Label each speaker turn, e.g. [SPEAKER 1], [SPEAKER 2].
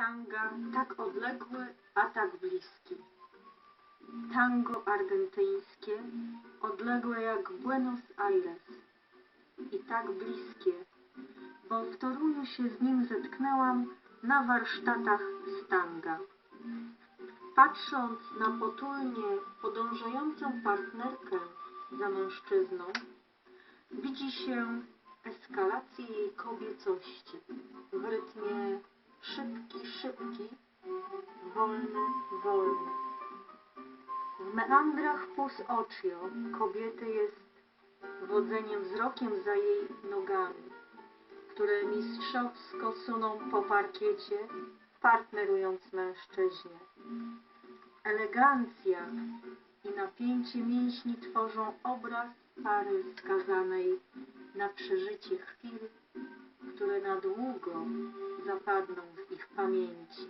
[SPEAKER 1] Tanga tak odległy, a tak bliski. Tango argentyńskie, odległe jak Buenos Aires i tak bliskie, bo w Toruniu się z nim zetknęłam na warsztatach z tanga. Patrząc na potulnie podążającą partnerkę za mężczyzną, widzi się eskalację jej kobiecości w rytmie wolny, wolny. W meandrach pus ocio kobiety jest wodzeniem wzrokiem za jej nogami, które mistrzowsko suną po parkiecie, partnerując mężczyźnie. Elegancja i napięcie mięśni tworzą obraz pary skazanej na przeżycie chwil, które na długo zapadną w ich pamięci.